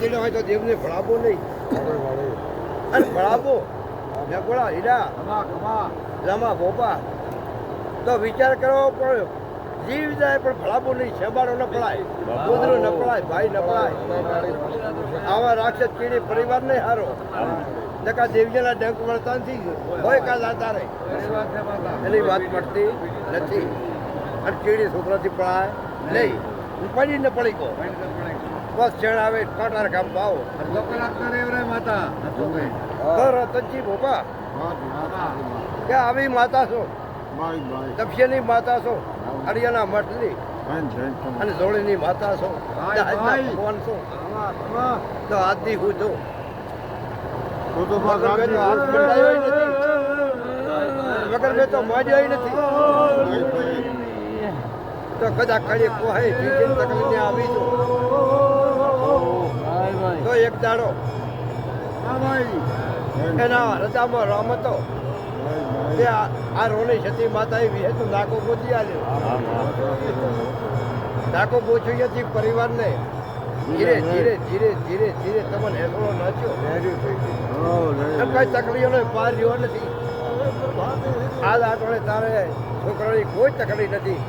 ચીડો હોય તો દેવને ભળાવો નહીં. અને ભળાવો નગોળા હીરા રમા ભોપા. તો વિચાર કરવો પડ્યો જીવ જાય પણ ભળાવો નહીં. શેબાડો ન પડાય કૂતરું ન પડાય ભાઈ ન પડાય આવા રાક્ષસ કીડી પરિવાર નહીં હારો. નકા દેવજીના ડંક વળતા નથી. હોય કા જાતા રહે. એની વાત પડતી નથી. અને કીડી છોકરાથી પડાય નહીં. પડી ન પડી ગયો. બસ ચણ આવે કટાર કામ પાવો ઘર તજી બોપા કે આવી માતા છો? તપસ્યાની માતા છો હરિયાણા મઠની. અને જોડીની માતા છો. ભગવાન છો. તો આજથી હું વગર મેં તો નથી. તો કદાચ કડી કોહાય તકલીફ આવી છું દાડો એના રજામાં રમતો તે આ રોની સતી માતાએ વિહેતુ નાકો ગોતી આલ્યો. નાકો ગોચ્યું હતી પરિવારને ધીરે ધીરે ધીરે ધીરે ધીરે તમને હેસળો નાચ્યો એમ કઈ તકલીફોનો પાર રહ્યો નથી. આ આટોળે તારે છોકરાની કોઈ તકલીફ નથી.